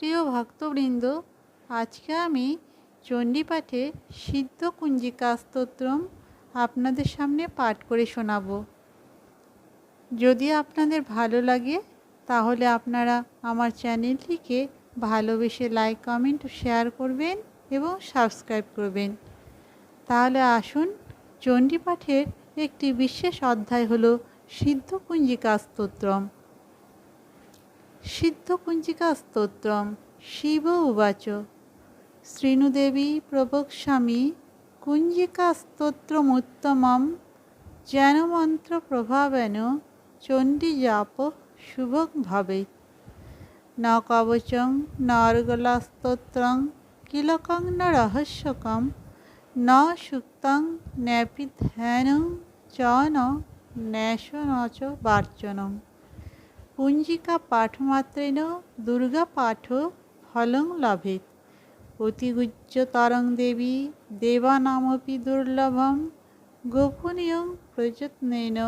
প্রিয় ভক্তবৃন্দ, আজকে আমি চণ্ডীপাঠে সিদ্ধ কুঞ্জিকা স্তোত্রম আপনাদের সামনে পাঠ করে শোনাব। যদি আপনাদের ভালো লাগে, তাহলে আপনারা আমার চ্যানেলটিকে ভালোবেসে লাইক, কমেন্ট, শেয়ার করবেন এবং সাবস্ক্রাইব করবেন। তাহলে আসুন, চণ্ডীপাঠের একটি বিশেষ অধ্যায় হলো সিদ্ধ কুঞ্জিকা স্তোত্রম। সিদ্ধকুঞ্জিকা স্তোত্রম শিব উবাচ। শ্রীনুদেবী প্রবক্ষ্যামি কুঞ্জিকা স্তোত্রমুত্তমম জ্ঞানমন্ত্র প্রভাবেন চণ্ডীজাপ শুভক ভবে। ন কবচং ন অর্গলাস্তোত্রং কিলকং ন রহস্যকম ন সুক্তং ন্যাপি ধ্যানং চ ন্যাস ন চ বার্চনম। পুঞ্জিকা দুর্গা পাঠ ফলং লভেত। অতিগুজ্জতরং দেবী দেবানামপি দুর্লভম গোপনীয়ং প্রযত্নেন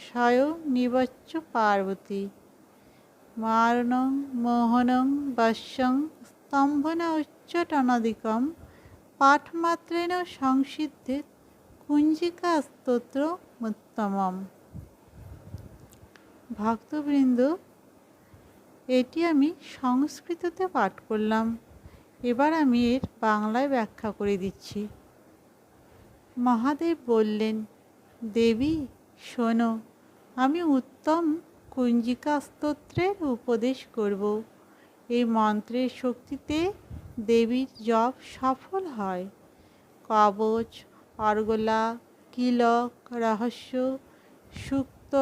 স্বয়ং নিবচ্চ পার্বতী। মারণং মোহনং বশ্যং স্তম্ভন উচ্চটনাদিকম পাঠমাত্রেণ সংসিদ্ধেত। কুঞ্জিকা স্তোত্র উত্তমম। ভক্তবৃন্দ, এটি আমি সংস্কৃততে পাঠ করলাম। এবার আমি এর বাংলায় ব্যাখ্যা করে দিচ্ছি। মহাদেব বললেন, দেবী, শোনো, আমি উত্তম কুঞ্জিকা স্তোত্রের উপদেশ করব। এই মন্ত্রের শক্তিতে দেবীর জপ সফল হয়। কবচ, অর্গলা কিলক রহস্য, সুক্ত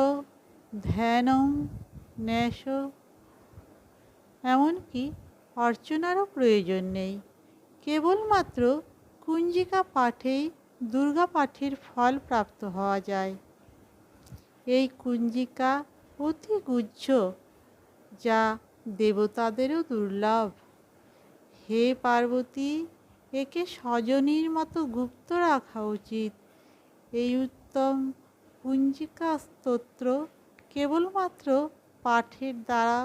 ধ্যানম ন্যাস। এমনকি অর্চনারও প্রয়োজন নেই। কেবলমাত্র কুঞ্জিকা পাঠেই দুর্গা পাঠের ফল প্রাপ্ত হওয়া যায়। এই কুঞ্জিকা অতি গুজ্জ যা দেবতাদেরও দুর্লভ। হে পার্বতী, একে স্বজনীর মতো গুপ্ত রাখা উচিত। এই উত্তম কুঞ্জিকা স্তোত্র কেবলমাত্র পাঠের দ্বারা